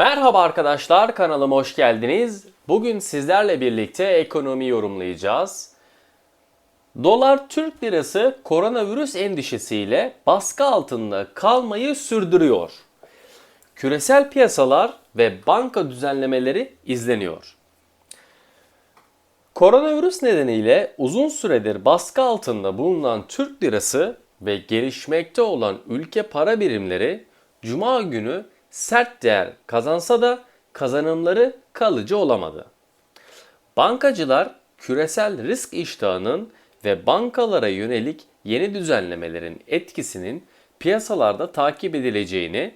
Merhaba arkadaşlar kanalıma hoş geldiniz. Bugün sizlerle birlikte ekonomi yorumlayacağız. Dolar Türk lirası koronavirüs endişesiyle baskı altında kalmayı sürdürüyor. Küresel piyasalar ve banka düzenlemeleri izleniyor. Koronavirüs nedeniyle uzun süredir baskı altında bulunan Türk lirası ve gelişmekte olan ülke para birimleri cuma günü sert değer kazansa da kazanımları kalıcı olamadı. Bankacılar küresel risk iştahının ve bankalara yönelik yeni düzenlemelerin etkisinin piyasalarda takip edileceğini,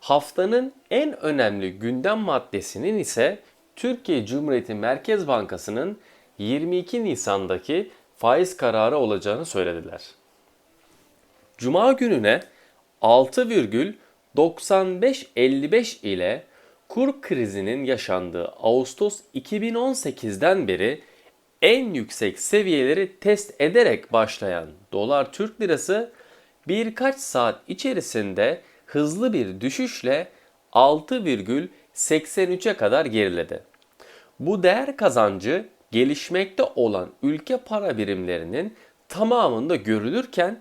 haftanın en önemli gündem maddesinin ise Türkiye Cumhuriyeti Merkez Bankası'nın 22 Nisan'daki faiz kararı olacağını söylediler. Cuma gününe 6,9555 ile kur krizinin yaşandığı Ağustos 2018'den beri en yüksek seviyeleri test ederek başlayan dolar Türk lirası birkaç saat içerisinde hızlı bir düşüşle 6,83'e kadar geriledi. Bu değer kazancı gelişmekte olan ülke para birimlerinin tamamında görülürken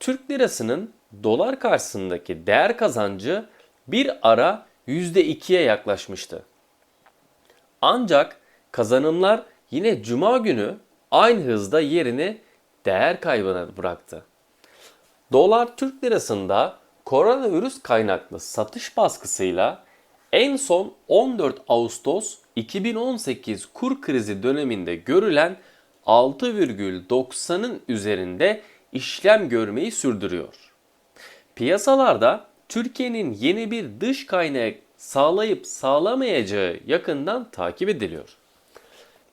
Türk lirasının dolar karşısındaki değer kazancı bir ara %2'ye yaklaşmıştı. Ancak kazanımlar yine cuma günü aynı hızda yerini değer kaybına bıraktı. Dolar Türk lirasında koronavirüs kaynaklı satış baskısıyla en son 14 Ağustos 2018 kur krizi döneminde görülen 6,90'ın üzerinde işlem görmeyi sürdürüyor. Piyasalarda Türkiye'nin yeni bir dış kaynak sağlayıp sağlamayacağı yakından takip ediliyor.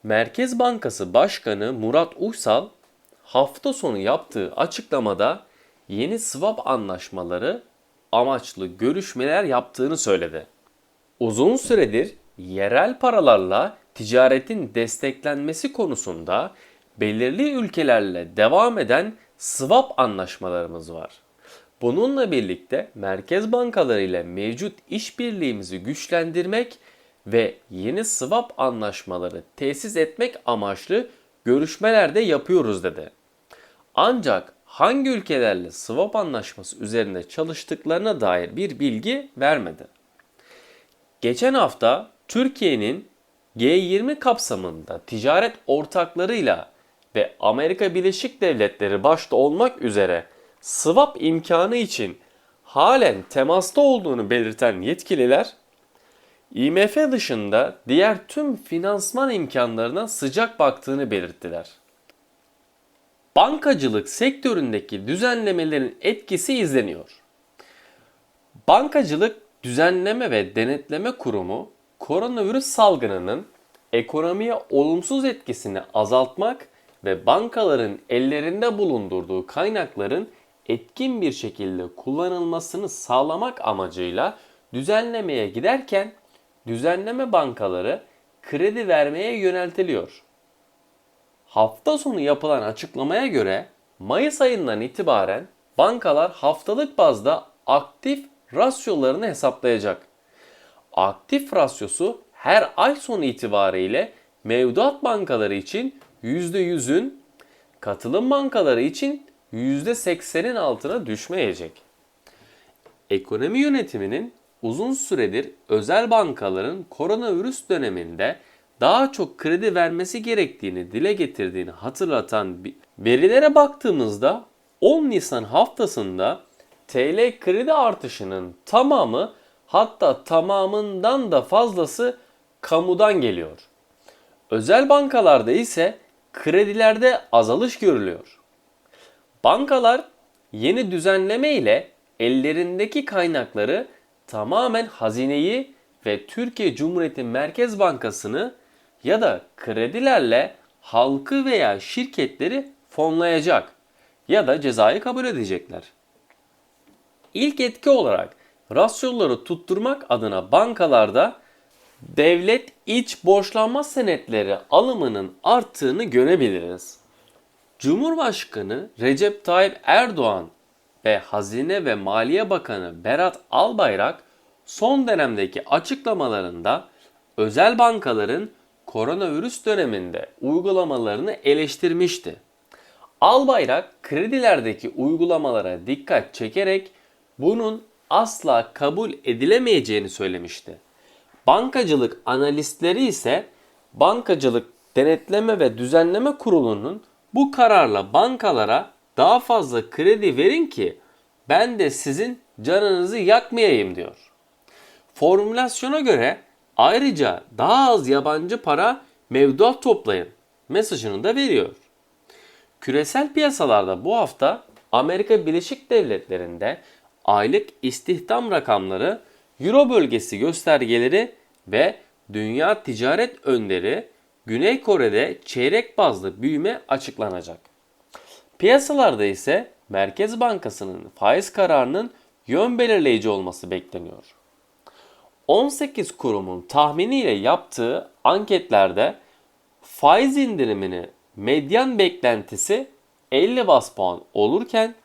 Merkez Bankası Başkanı Murat Uysal hafta sonu yaptığı açıklamada yeni swap anlaşmaları amaçlı görüşmeler yaptığını söyledi. Uzun süredir yerel paralarla ticaretin desteklenmesi konusunda belirli ülkelerle devam eden swap anlaşmalarımız var. Bununla birlikte merkez bankaları ile mevcut işbirliğimizi güçlendirmek ve yeni swap anlaşmaları tesis etmek amaçlı görüşmeler de yapıyoruz dedi. Ancak hangi ülkelerle swap anlaşması üzerinde çalıştıklarına dair bir bilgi vermedi. Geçen hafta Türkiye'nin G20 kapsamında ticaret ortaklarıyla ve Amerika Birleşik Devletleri başta olmak üzere swap imkanı için halen temasta olduğunu belirten yetkililer IMF dışında diğer tüm finansman imkanlarına sıcak baktığını belirttiler. Bankacılık sektöründeki düzenlemelerin etkisi izleniyor. Bankacılık Düzenleme ve Denetleme Kurumu koronavirüs salgınının ekonomiye olumsuz etkisini azaltmak ve bankaların ellerinde bulundurduğu kaynakların etkin bir şekilde kullanılmasını sağlamak amacıyla düzenlemeye giderken düzenleme bankaları kredi vermeye yöneltiliyor. Hafta sonu yapılan açıklamaya göre Mayıs ayından itibaren bankalar haftalık bazda aktif rasyolarını hesaplayacak. Aktif rasyosu her ay sonu itibariyle mevduat bankaları için %100'ün, katılım bankaları için %80'in altına düşmeyecek. Ekonomi yönetiminin uzun süredir özel bankaların koronavirüs döneminde daha çok kredi vermesi gerektiğini dile getirdiğini hatırlatan verilere baktığımızda 10 Nisan haftasında TL kredi artışının tamamı hatta tamamından da fazlası kamudan geliyor. Özel bankalarda ise kredilerde azalış görülüyor. Bankalar yeni düzenleme ile ellerindeki kaynakları tamamen hazineyi ve Türkiye Cumhuriyeti Merkez Bankası'nı ya da kredilerle halkı veya şirketleri fonlayacak ya da cezayı kabul edecekler. İlk etki olarak rasyoları tutturmak adına bankalarda devlet iç borçlanma senetleri alımının arttığını görebiliriz. Cumhurbaşkanı Recep Tayyip Erdoğan ve Hazine ve Maliye Bakanı Berat Albayrak son dönemdeki açıklamalarında özel bankaların koronavirüs döneminde uygulamalarını eleştirmişti. Albayrak kredilerdeki uygulamalara dikkat çekerek bunun asla kabul edilemeyeceğini söylemişti. Bankacılık analistleri ise Bankacılık Denetleme ve Düzenleme Kurulu'nun bu kararla bankalara daha fazla kredi verin ki ben de sizin canınızı yakmayayım diyor. Formülasyona göre ayrıca daha az yabancı para mevduat toplayın mesajını da veriyor. Küresel piyasalarda bu hafta Amerika Birleşik Devletleri'nde aylık istihdam rakamları, Euro bölgesi göstergeleri ve dünya ticaret önderi Güney Kore'de çeyrek bazlı büyüme açıklanacak. Piyasalarda ise Merkez Bankası'nın faiz kararının yön belirleyici olması bekleniyor. 18 kurumun tahminiyle yaptığı anketlerde faiz indirimini medyan beklentisi 50 bas puan olurken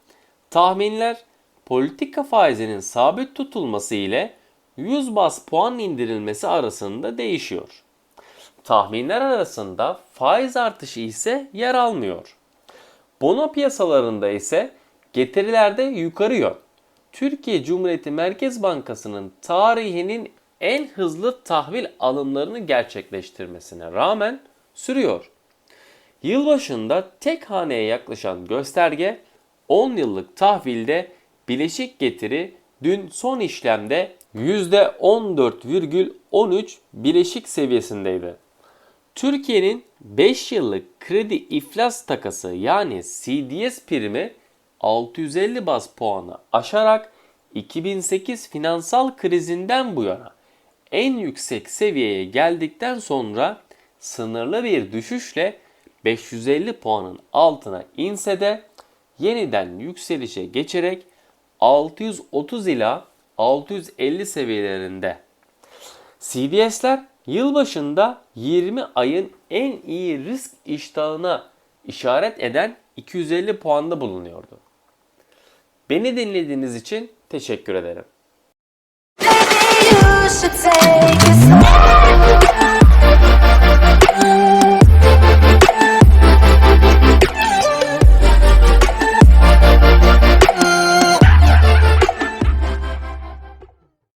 tahminler politika faizinin sabit tutulması ile 100 bas puan indirilmesi arasında değişiyor. Tahminler arasında faiz artışı ise yer almıyor. Bono piyasalarında ise getirilerde yukarı yön. Türkiye Cumhuriyeti Merkez Bankası'nın tarihinin en hızlı tahvil alımlarını gerçekleştirmesine rağmen sürüyor. Yılbaşında tek haneye yaklaşan gösterge 10 yıllık tahvilde bileşik getiri dün son işlemde %14,13 bileşik seviyesindeydi. Türkiye'nin 5 yıllık kredi iflas takası yani CDS primi 650 bas puanı aşarak 2008 finansal krizinden bu yana en yüksek seviyeye geldikten sonra sınırlı bir düşüşle 550 puanın altına inse de yeniden yükselişe geçerek 630 ila 650 seviyelerinde. CDS'ler yılbaşında 20 ayın en iyi risk iştahına işaret eden 250 puanda bulunuyordu. Beni dinlediğiniz için teşekkür ederim.